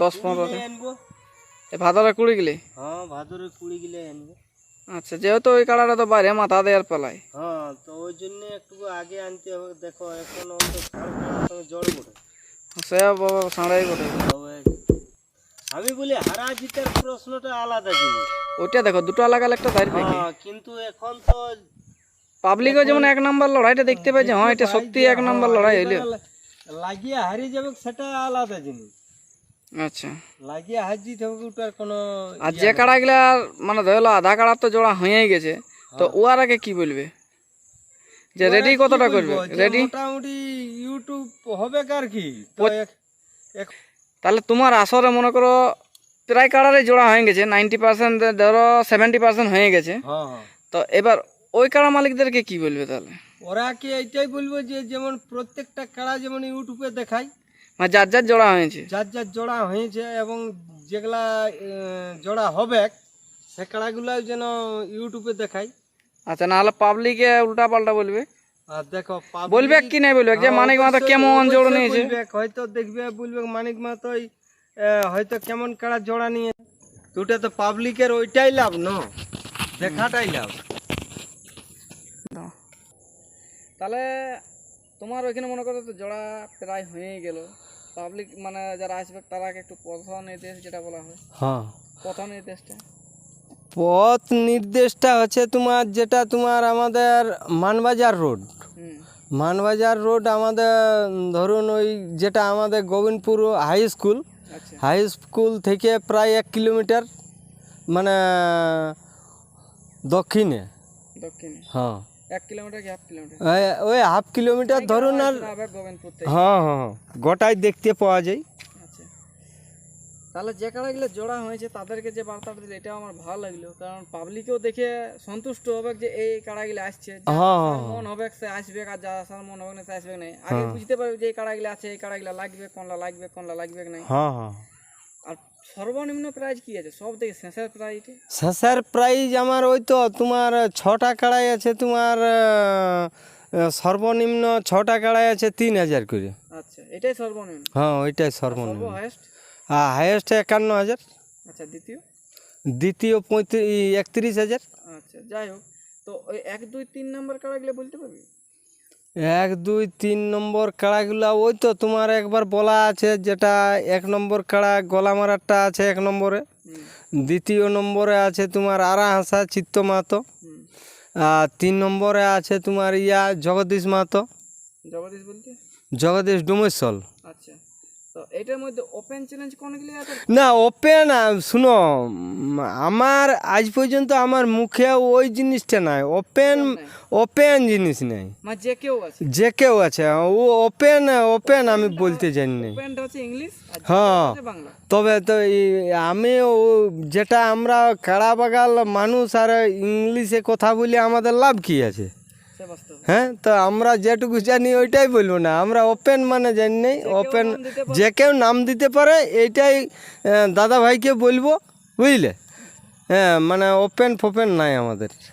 দশ পনেরো ভাদরে কুড়ি গেলে? হ্যাঁ ভাদরে কুড়ি গিলে আনব। আচ্ছা যেহেতু ওই কাড়াটা তো বাইরে মাথা দেওয়ার পেলায়। হ্যাঁ তো ওই জন্য একটু আগে আনতে হবে। দেখো এখন জল বটে সে সাঁড়াই বটে আমি বলি হারা জিতার প্রশ্নটা আলাদা জিনিস। ওইটা দেখো দুটো আলাদা একটা দাঁড়িয়ে হ্যাঁ কিন্তু এখন তো পাবলিকও যেমন এক নাম্বার লড়াইটা দেখতে পাচ্ছে হ্যাঁ এটা সত্যি এক নাম্বার লড়াই হইল লাগিয়ে হারিয়ে যাবে সেটা আলাদা জিনিস। আচ্ছা। লাগিয়ে হবে কোনো আর যে কাড়াগুলা মানে ধরলো আধা তো জোড়া হয়েই গেছে তো ওর আগে কি বলবে? যে রেডি কতটা করবে? রেডি মোটামুটি ইউটিউব হবে কার কি? তাহলে তোমার আসরে মনে করো প্রায় কাড়ারে জোড়া হয়ে গেছে নাইনটি পার্সেন্ট ধরো সেভেন্টি পার্সেন্ট হয়ে গেছে। হ্যাঁ হ্যাঁ। তো এবার ওই কাড়া মালিকদেরকে কি বলবে তাহলে? ওরা কি এইটাই বলব যে যেমন প্রত্যেকটা কাড়া যেমন ইউটিউবে দেখায় মানে যার যার জোড়া হয়েছে। যার যার জোড়া হয়েছে এবং যেগুলা জোড়া হবে সে কাড়াগুলো যেন ইউটিউবে দেখায় আচ্ছা নাহলে পাবলিকে উল্টা পাল্টা বলবে। আর দেখো বলবে কি নাই বলবে? যে হ্যাঁ, মানিক কেমন জোড় নিয়েছে? হয়তো দেখবে বলবে মানিক মাতই হয়তো কেমন কাড়া জোড়া নিয়ে। ওটা তো পাবলিকের ওইটাই লাভ ন? দেখাটাই লাভ। তাহলে তোমার ওইখানে মনে করো তো জোড়া প্রায় হয়েই গেল। পাবলিক মানে যারা আসবে তারা একটু পথ নির্দেশ যেটা বলা হয়। হ্যাঁ। পথ নির্দেশটা পথ নির্দেশটা হচ্ছে তোমার যেটা তোমার আমাদের মানবাজার রোড। মানবাজার রোড আমাদের ধরুন ওই যেটা আমাদের Gobindapur high school high school থেকে প্রায় এক কিলোমিটার মানে দক্ষিণে। দক্ষিণে। হ্যাঁ। ওই- হাফ কিলোমিটার ধরুন আর হ্যাঁ হ্যাঁ হ্যাঁ, দেখতে পাওয়া যায়। আচ্ছা। তাহলে যে কাড়াগুলো জোড়া হয়েছে তাদেরকে যে বার্তাটা দিলে এটাও আমার ভালো লাগল। কারণ পাবলিকও দেখে সন্তুষ্ট হবে যে এই কাড়াগুলো আসছে। মন হবে সে আসবে আর আসার মন হবে না সে আসবে না। আগে বুঝতে পারবে যে এই কাড়াগুলো আছে এই কাড়াগুলো লাগবে কোনটা লাগবে কোনটা লাগবে না। হ্যাঁ হ্যাঁ। সর্বনিম্ন প্রাইস কি আছে? সব থেকে শেষের প্রাইস শেষের প্রাইজ আমার ওই তো তোমার ছটা কাড়াই আছে তোমার সর্বনিম্ন ছটা কাড়াই আছে তিন হাজার করে। আচ্ছা এটাই সর্বনিম্ন? হ্যাঁ ওইটাই সর্বনিম্ন। আর হাইয়েস্ট একান্ন হাজার। আচ্ছা দ্বিতীয়? দ্বিতীয় পঁয়ত্রিশ একত্রিশ হাজার। আচ্ছা যাই হোক। তো ওই এক দুই তিন নাম্বার কাড়াগুলো বলতে পারবি? এক দুই তিন নম্বর কাড়াগুলো ওই তো তোমার একবার বলা আছে যেটা এক নম্বর কাড়া গলা মারারটা আছে এক নম্বরে। দ্বিতীয় নম্বরে আছে তোমার আরা হাসা চিত্ত মাতো আর তিন নম্বরে আছে তোমার ইয়া জগদীশ মাতো জগদীশ বলতে? জগদীশ ডুমেশ্বল তো এটার মধ্যে ওপেন চ্যালেঞ্জ কোনগুলি আছে? না ওপেন শুনো আমার আজ পর্যন্ত আমার মুখে ওই জিনিসটা নাই। ওপেন ওপেন জিনিস নাই। মানে যে কেউ আছে? যে কেউ আছে ও ওপেন ওপেন আমি বলতে জানি না ওপেনটা হচ্ছে ইংলিশ হ্যাঁ তবে তো আমি ও যেটা আমরা কাড়া বাগাল মানুষ আর ইংলিশে কথা বলি আমাদের লাভ কি আছে? হ্যাঁ তো আমরা যেটুকু জানি ওইটাই বলব না। আমরা ওপেন মানে জানি নেই ওপেন যে কেউ নাম দিতে পারে এইটাই দাদা ভাইকে বলব বুঝলে? হ্যাঁ মানে ওপেন ফোপেন নাই আমাদের। আচ্ছা।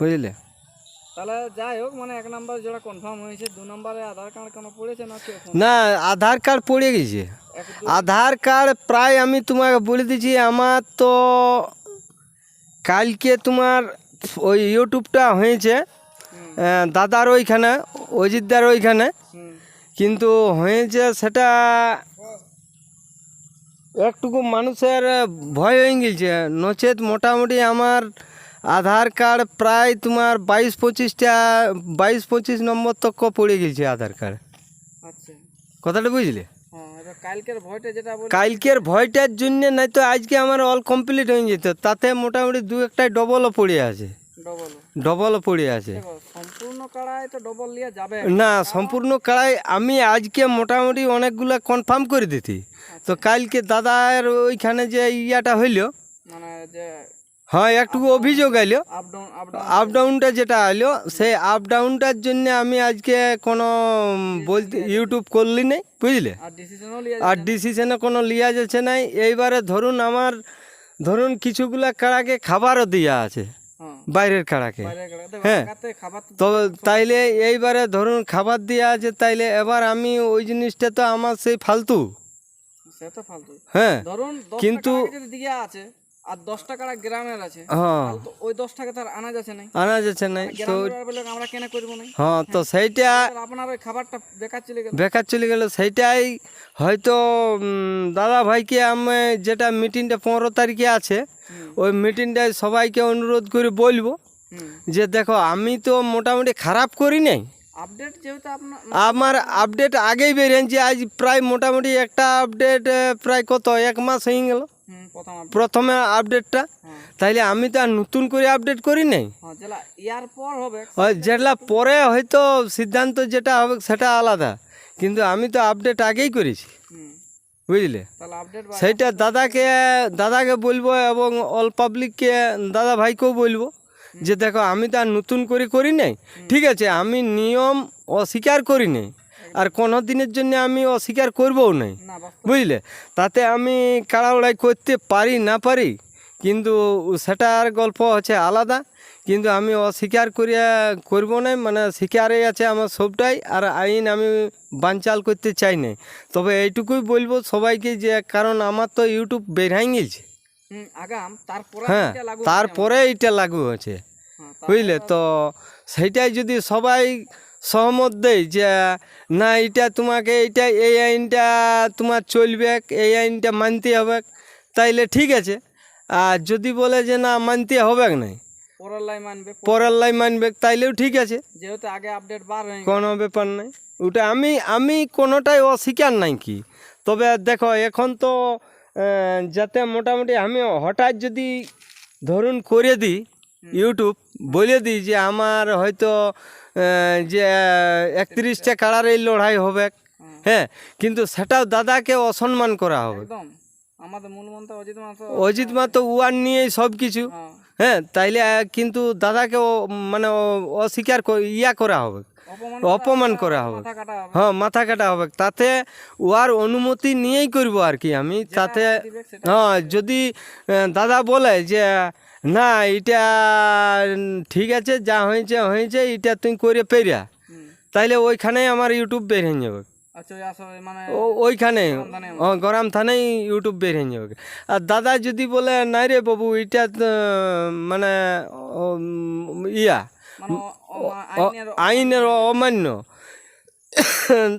বুঝলে? তাহলে যাই হোক মানে এক নাম্বার যেটা কনফার্ম হয়েছে দু নম্বরে আধার কার্ড কোনো পড়েছে না না আধার কার্ড পড়ে গেছে। আধার কার্ড প্রায় আমি তোমাকে বলে দিচ্ছি আমার তো কালকে তোমার ওই ইউটিউবটা হয়েছে দাদার ওইখানে অজিতদার ওইখানে। কিন্তু হয়েছে সেটা একটুকু মানুষের ভয় হয়ে গেছে। নচেত মোটামুটি আমার আধার কার্ড প্রায় তোমার বাইশ পঁচিশটা বাইশ পঁচিশ নম্বর তক পড়ে গেছে আধার কার্ড। আচ্ছা। কথাটা বুঝলে? হ্যাঁ কালকের ভয়টার জন্য নাই তো আজকে আমার অল কমপ্লিট হয়ে যেত তাতে মোটামুটি দু একটা ডবলও পড়ে আছে। ডবল ডবলও পড়ে আছে। না সম্পূর্ণ কাড়াই আমি আজকে মোটামুটি অনেকগুলা কনফার্ম করে দিতি। তো কালকে দাদার ওইখানে যে ইয়াটা হইল মানে যে হ্যাঁ একটুকু অভিযোগ এলো up down up down up ডাউনটা যেটা আইলো সেই আপ ডাউনটার জন্য আমি আজকে কোনো বলতে ইউটিউব করলি নাই বুঝলে? আর ডিসিশনে কোনো লিয়া যাচ্ছে নাই। এইবারে ধরুন আমার ধরুন কিছুগুলা কাড়াকে খাবারও দেওয়া আছে হ্যাঁ। বাইরের কাড়াকে। হ্যাঁ। তো তাইলে এইবারে ধরুন খাবার দেওয়া আছে তাইলে এবার আমি ওই জিনিসটা তো আমার সেই ফালতু। হ্যাঁ। কিন্তু- আছে আর দশটা কাড়া গ্রামের আছে। হ্যাঁ। তো ওই দশ টাকা তার আনা যাচ্ছে নাই। আনা যাচ্ছে নাই। তো আমরা কেন করব না হ্যাঁ তো সেইটা তাহলে আপনার ওই খাবারটা বেকার চলে গেল। বেকার চলে গেল। সেইটাই হয়তো দাদা ভাইকে আমি যেটা মিটিংটা পনেরো তারিখে আছে। ওই মিটিংটায় সবাইকে অনুরোধ করে বলব যে দেখো আমি তো মোটামুটি খারাপ করি নাই। আপডেট যেহেতু আমার আপডেট আগেই বেরিয়েছে। আজ প্রায় মোটামুটি একটা আপডেট প্রায় কত এক মাস হয়ে গেল। প্রথম আপডেটটা হ্যাঁ। তাইলে আমি তো আর নতুন করে আপডেট করি নাই? হ্যাঁ যেটা পর হয়তো সিদ্ধান্ত যেটা হবে সেটা আলাদা। কিন্তু আমি তো আপডেট আগেই করেছি। বুঝলে? সেইটা দাদাকে দাদাকে বলব এবং অল পাবলিককে দাদা ভাইকেও বলব যে দেখো আমি তো আর নতুন করে করি নাই। ঠিক আছে আমি নিয়ম অস্বীকার করি নাই। আর কোনো দিনের জন্য আমি অস্বীকার করবও নাই। বুঝলে? তাতে আমি কাড়াউড়াই করতে পারি না পারি কিন্তু সেটার গল্প হচ্ছে আলাদা। কিন্তু আমি অস্বীকার করিয়া করব না মানে স্বীকারে আছে আমার সবটাই আর আইন আমি বানচাল করতে চাই না তবে এইটুকুই বলব সবাইকে যে কারণ আমার তো ইউটিউব বেড়াই গেছে। হুম আগাম তারপরে হ্যাঁ এটা লাগু তারপরে এইটা লাগু হচ্ছে। হ্যাঁ, বুঝলে? তো সেইটাই যদি সবাই সহমত দেয় যে না এটা তোমাকে এইটা এই আইনটা তোমার চলবে এই আইনটা মানতে হবে। তাইলে ঠিক আছে। আর যদি বলে যে না মানতে হবে না পরের লাই মানবে পরের লাই মানবে তাইলেও ঠিক আছে। যেহেতু আগে আপডেট বার হয়ে কোনো ব্যাপার নাই। ওটা আমি আমি কোনোটাই অস্বীকার নাই কি। তবে দেখো এখন তো যাতে মোটামুটি আমি হঠাৎ যদি ধরুন করে দিই ইউটিউব বলে দিই যে আমার হয়তো যে একত্রিশটা কাড়ার এই লড়াই হবে। হ্যাঁ কিন্তু সেটাও দাদাকে অসম্মান করা হবে। অজিত মা তো উয়ার নিয়েই সব কিছু। হ্যাঁ তাইলে কিন্তু দাদাকে মানে অস্বীকার ইয়া করা হবে। অপমান করা হবে হ্যাঁ মাথা কাটা হবে। তাতে ওয়ার অনুমতি নিয়েই করব আর কি আমি। তাতে হ্যাঁ যদি দাদা বলে যে না এটা ঠিক আছে যা হয়েছে হয়েছে এটা তুই করে পেরিয়া তাইলে ওইখানেই আমার ইউটিউব বের হয়ে যাবে। আচ্ছা মানে ওইখানে গরম থানায় ইউটিউব বের হয়ে যাবে। আর দাদা যদি বলে নাই রে বাবু এটা মানে ইয়া মানে আইনের অমান্য।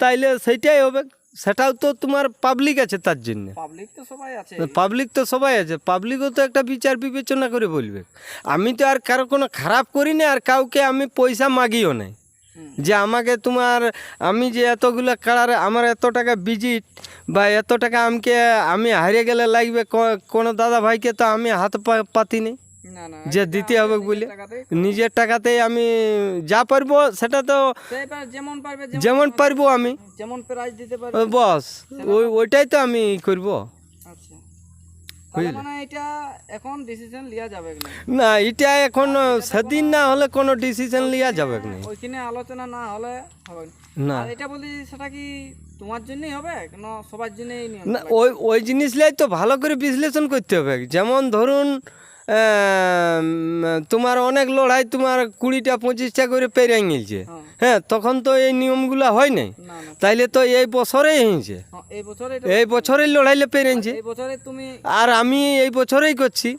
তাইলে সেইটাই হবে। সেটাও তো তোমার পাবলিক আছে তার জন্য। পাবলিক তো সবাই আছে। পাবলিক তো সবাই আছে পাবলিকও তো একটা বিচার বিবেচনা করে বলবে। আমি তো আর কারও কোনো খারাপ করি না আর কাউকে আমি পয়সা মাগিও নাই। যে আমাকে তোমার আমি যে এতগুলো কালার আমার এত টাকা ভিজিট বা এত টাকা আমাকে আমি হারিয়ে গেলে লাগবে কোনো দাদা ভাইকে তো আমি হাত পা- পাতি নেই যে দিতে হবে বলে। নিজের টাকাতেই আমি যা পারব সেটা তো যেমন পারবে আমি। যেমন প্রাইজ দিতে পারবে। বস ওই ওইটাই তো আমি করব। আচ্ছা। মানে এটা এখন ডিসিশন লিয়া যাবে না? এটা এখন সেদিন না হলে কোনো ডিসিশন লিয়া যাবে না? ওইখানে আলোচনা না হলে হবে না। এটা বলি সেটা কি তোমার জন্যই হবে? কেন সবার জন্যই না ওই ওই জিনিসলাই তো ভালো করে বিশ্লেষণ করতে হবে। যেমন ধরুন তোমার অনেক লড়াই তোমার কুড়িটা পঁচিশটা করে পেরিয়ে গেছে। হ্যাঁ তখন তো এই নিয়মগুলো হয় নাই। তাইলে তো এই বছরেই হয়েছে। হ্যাঁ, এই বছরে এই বছরেই লড়াইলে তুমি আর আমি এই বছরেই করছি।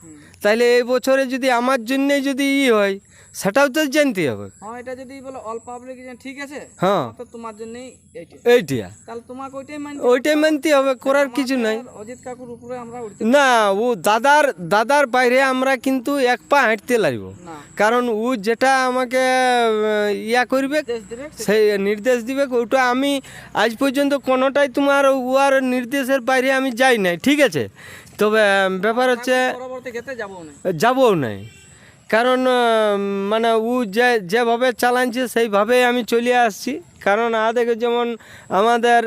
তাইলে এই বছরে যদি আমার জন্যে যদি ই হয় সেটাও তো জানতে হবে। হ্যাঁ এটা যদি বলো অল পাবলিক ঠিক আছে হ্যাঁ। তো তোমার জন্যই এইটা। এইটা। তাহলে তোমাকে ওইটাই মানতে ওইটাই মানতে হবে করার কিছু নাই। অজিত কাকুর উপরে আমরা উঠতে না ও দাদার দাদার বাইরে আমরা কিন্তু এক পা হাঁটতে লাগবো। না। কারণ ও যেটা আমাকে ইয়া করবে সেই নির্দেশ দিবে ওটা আমি আজ পর্যন্ত কোনোটাই তোমার উয়ার নির্দেশের বাইরে আমি যাই নাই ঠিক আছে? তবে ব্যাপার হচ্ছে যাব নাই। কারণ মানে ও যে যেভাবে চালানছে সেইভাবেই আমি চলে আসছি। কারণ আদেকে যেমন আমাদের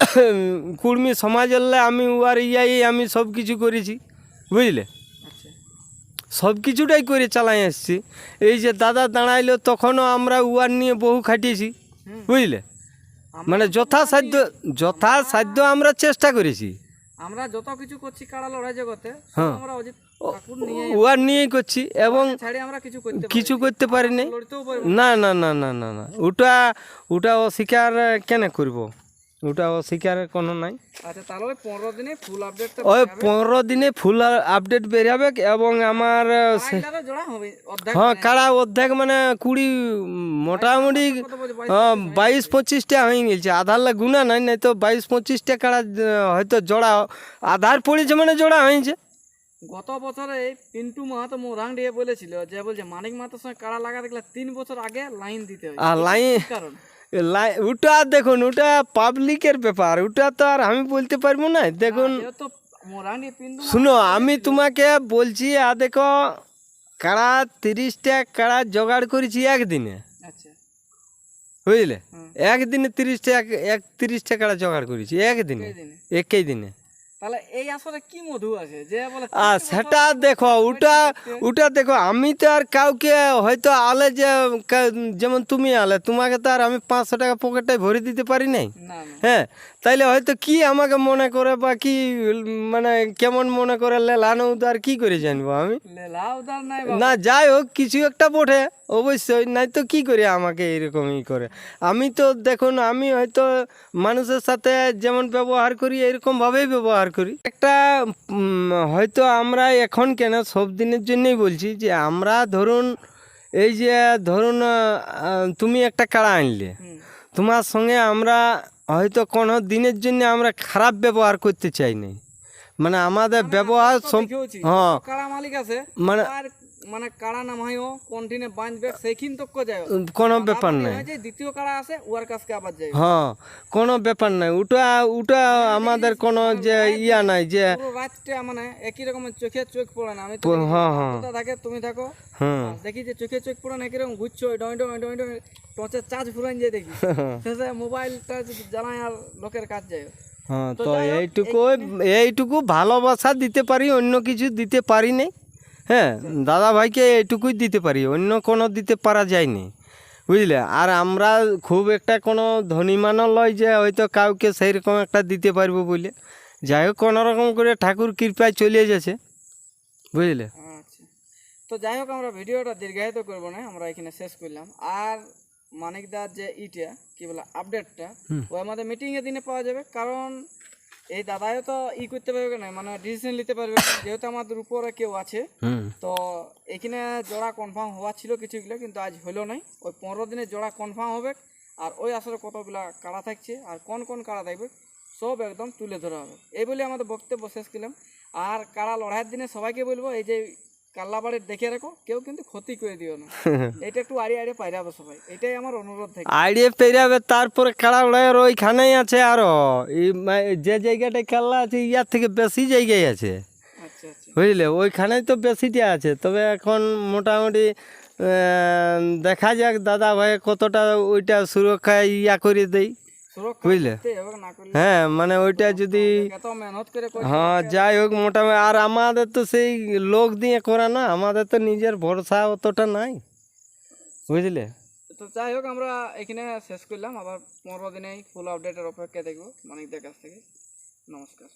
কুর্মী সমাজের আমি উয়ার ইয়াই আমি সব কিছু করেছি। বুঝলে? সব কিছুটাই করে চালাই আসছি। এই যে দাদা দাঁড়াইলো তখনও আমরা উয়ার নিয়ে বহু খাটিয়েছি। বুঝলে? মানে যথাসাধ্য যথাসাধ্য আমরা চেষ্টা করেছি। আমরা যত কিছু করছি কাড়া লড়াই জগতে হ্যাঁ। আমরা অজিত নিয়ে নিয়েই করছি এবং কিছু করতে পারি কিছু করতে পারি নাই লড়তেও পারি না। না না না না না ওটা ওটা অস্বীকার কেন করব? ওটা অস্বীকার কোনো নাই। আচ্ছা ওই পনেরো দিনে ফুল আপডেট বেরাবে। এবং আমার হ্যাঁ কারা অর্ধেক মানে কুড়ি মোটামুটি বাইশ? হ্যাঁ, বাইশ পঁচিশটা হয়ে গেছে। আধার গুণা নাই নাই তো বাইশ পঁচিশটা কাড়া আহ, হয়তো জোড়া আধার পড়েছে মানে জোড়া হয়েছে। গত বছরে পিন্টু মাহাতো মোরাং দিয়ে বলেছিল যে বলছে মানিক মাহাতোর সঙ্গে কাড়া লাগাতে গেলে তিন বছর আগে লাইন দিতে হয়। আর লাইন কারণ? লাই ওটা দেখুন ওটা পাবলিকের ব্যাপার ওটা তো আর আমি বলতে পারব না। দেখুন শুনো আমি তোমাকে বলছি আর দেখো কাড়া তিরিশটা কাড়া জোগাড় করেছি একদিনে। আচ্ছা। বুঝলে? একদিনে তিরিশটা এক তিরিশটা কাড়া জোগাড় করেছি একদিনে। একই দিনে। তাহলে এই আসলে কি মধু আছে? যে বলে আর সেটা দেখো ওটা ওটা দেখো আমি তো আর কাউকে হয়তো আলে যে যেমন তুমি আলে তোমাকে তো আর আমি পাঁচশো টাকা পকেটে ভরে দিতে পারি নাই? হ্যাঁ তাইলে হয়তো কি আমাকে মনে করে বা কি মানে কেমন মনে করে লেলানো আর কি করে জানব আমি? উদার না যাই হোক কিছু একটা বটে অবশ্যই। নাই তো কি করে আমাকে এরকমই করে? আমি তো দেখুন আমি হয়তো মানুষের সাথে যেমন ব্যবহার করি এরকমভাবেই ব্যবহার করি। একটা হয়তো আমরা এখন কেন সব দিনের জন্যই বলছি যে আমরা ধরুন এই যে ধরুন তুমি একটা কাড়া আনলে। তোমার সঙ্গে আমরা হয়তো কোনো দিনের জন্য আমরা খারাপ ব্যবহার করতে চাই নাই মানে আমাদের ব্যবহার হ্যাঁ। মানে মানে কাড়া নামাইও কন্টিনে বাঁধবে সেইখিন তো যায়। কোনো ব্যাপার নাই। যে দ্বিতীয় কাড়া আছে ওর কাছকে আবার যাই হ্যাঁ কোনো ব্যাপার নাই। ওটা ওটা আমাদের কোনো যে ইয়া নাই যে রাতটা মানে একই রকমের চোখে চোখ পড়ে না। আমি তো হ্যাঁ হ্যাঁ। থাকে তুমি থাকো। হ্যাঁ। দেখি যে চোখে চোখ পড়ে না কীরকম ঘুরছো ডয় ডয় ডয় ডয় টর্চের চার্জ ফুরান যায় দেখি। শেষে মোবাইলটা যদি জ্বালায় আর লোকের কাজ যায়। হ্যাঁ তো এইটুকু এইটুকু ভালোবাসা দিতে পারি অন্য কিছু দিতে পারি নাই। হ্যাঁ দাদা ভাইকে এইটুকুই দিতে পারি অন্য কোনো দিতে পারা যায়নি। বুঝলে? আর আমরা খুব একটা কোনো ধনীমানও লয় যে হয়তো কাউকে সেই রকম একটা দিতে পারব বলে। যাই হোক কোনো রকম করে ঠাকুর কৃপায় চলে যাচ্ছে বুঝলে? আচ্ছা। তো যাই হোক আমরা ভিডিওটা দীর্ঘায়িত করব না আমরা এখানে শেষ করলাম। আর মানিকদার যে ইটা কি বলে আপডেটটা ও আমাদের মিটিংয়ের দিনে পাওয়া যাবে কারণ এই দাদাও তো ই করতে পারবে না মানে ডিসিশন নিতে পারবে না, যেহেতু আমাদের উপরে কেউ আছে তো এখানে জোড়া কনফার্ম হওয়া ছিল কিছুগুলো কিন্তু আজ হলো নাই। ওই পনেরো দিনে জোড়া কনফার্ম হবে আর ওই আসলে কতগুলা কাড়া থাকছে আর কোন কোন কাড়া থাকবে সব একদম তুলে ধরা হবে। এই বলে আমাদের বক্তব্য শেষ করলাম। আর কাড়া লড়াইয়ের দিনে সবাইকে বলব এই যে কাল্লা দেখে রাখো কেউ কিন্তু ক্ষতি করে দিও না। এটা একটু আড়িয়ে আড়িয়ে পাইরাবে সবাই এটাই আমার অনুরোধ থাকে। আইডিয়া পেরাবে তারপরে কাড়া উড়াইয়ের ওইখানেই আছে আরও। যে জায়গাটায় খেলা আছে ইয়ার থেকে বেশি জায়গায় আছে। আচ্ছা আচ্ছা। বুঝলে? ওইখানেই তো বেশিটা আছে। তবে এখন মোটামুটি দেখা যাক দাদা ভাই কতটা ওইটা সুরক্ষা ইয়া করে সুরক্ষা বুঝলে? হ্যাঁ মানে ওইটা যদি হ্যাঁ যাই হোক মোটামুটি। আর আমাদের তো সেই লোক দিয়ে করা না আমাদের তো নিজের ভরসা অতটা নাই বুঝলে? তো যাই হোক আমরা এখানে শেষ করলাম আবার পনেরো দিনে ফুল আপডেটের অপেক্ষা দেখব মানিকদের কাছ থেকে। নমস্কার।